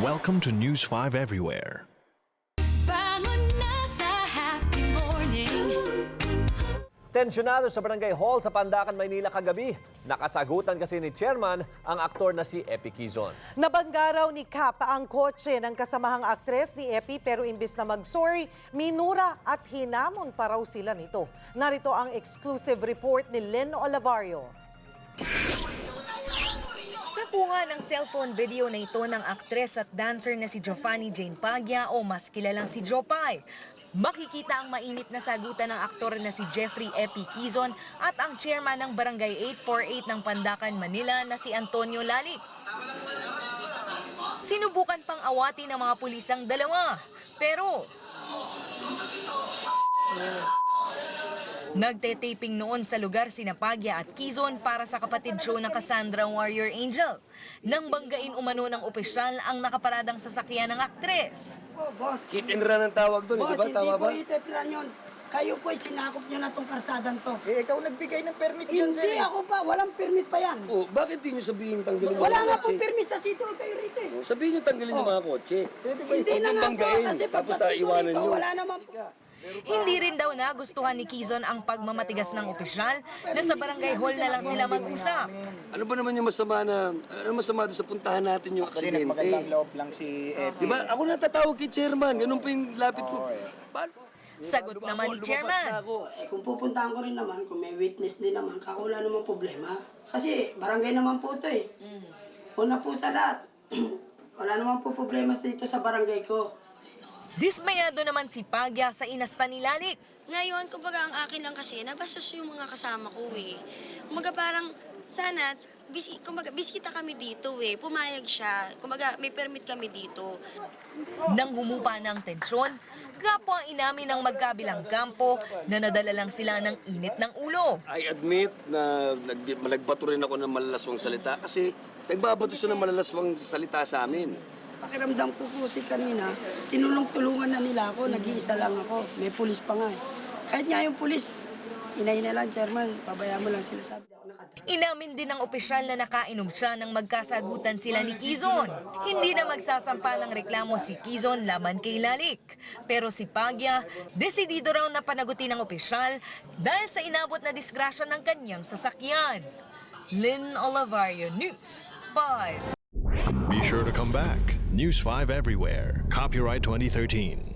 Welcome to News 5 Everywhere. Tensyonado sa Barangay Hall sa Pandakan, Maynila kagabi. Nakasagutan kasi ni chairman ang aktor na si Epi Quizon. Nabanggaraw ni Kapa ang kotse ng kasamahang aktres ni Epi pero imbis na mag-sorry, minura at hinamon pa raw sila nito. Narito ang exclusive report ni Len Olivario. Nakuha ng cellphone video na ito ng aktres at dancer na si Giovanni Jane Paglia o mas kilalang si Jopay. Makikita ang mainit na sagutan ng aktor na si Jeffrey Epi Quizon at ang chairman ng Barangay 848 ng Pandakan, Manila na si Antonio Lalit. Sinubukan pang awati ng mga pulis ang dalawa. Pero Nagte-taping noon sa lugar sina Pagya at Quizon para sa kapatid show ng Cassandra Warrior Angel. Nang banggain umano ng opisyal ang nakaparadang sasakyan ng aktres. Hit and run ang tawag doon, Boss, di ba? hindi Tama po itetran yun. Kayo po sinakop nyo na tong karsadan to. Eh, ikaw nagbigay ng permit dyan, sir. Hindi eh. ako pa, walang permit pa yan. Oh, bakit di nyo sabihin tanggalin Wala mga nga pong permit sa City Hall kayo rito. eh. Oh, Sabihin nyo tanggalin yung mga kotse. Pwede ba Hindi na nga po, banggain, kasi tapos ko naiwanan rito, nyo? Wala naman po. Hindi rin daw nagustuhan ni Quizon ang pagmamatigas ng opisyal na sa barangay hall na lang sila mag-usap. Ano ba naman yung masama na, ano masama doon sa puntahan natin yung Kasi aksidente? nagmagandang loob lang si Epi. Di ba? Ako natatawag kay chairman, ganun pa yung lapit ko. Paano? Sagot naman ni chairman. Eh, kung pupuntahan ko rin naman, kung may witness din naman, kako wala naman problema. Kasi barangay naman po ito eh. Una po sa lahat, wala naman po problema sa dito sa barangay ko. Dismayado naman si Pagya sa inasta ni Lalik. Ngayon, kumbaga ang akin lang kasi, nabastos yung mga kasama ko eh. Kumbaga parang, sana, bis, kumbaga, biskita kami dito eh. Pumayag siya. Kumbaga, may permit kami dito. Nang humupa ng tensyon, kapwa inamin ng magkabilang kampo na nadala lang sila ng init ng ulo. I admit na nag, malagbato rin ako ng malalaswang salita kasi nagbabato siya ng malalaswang salita sa amin. Pakiramdam ko po si kanina, tinulong-tulungan na nila ako, nag-iisa lang ako. May pulis pa nga eh. Kahit nga yung pulis, inay na lang, chairman, pabayaan mo lang sila sabi. Inamin din ng opisyal na nakainom siya nang magkasagutan sila ni Kizon. Hindi na magsasampa ng reklamo si Kizon laban kay Lalik. Pero si Pagya, desidido raw na panagutin ng opisyal dahil sa inabot na disgrasya ng kanyang sasakyan. Lynn Olivario, News 5. Be sure to come back. News 5 Everywhere. Copyright 2013.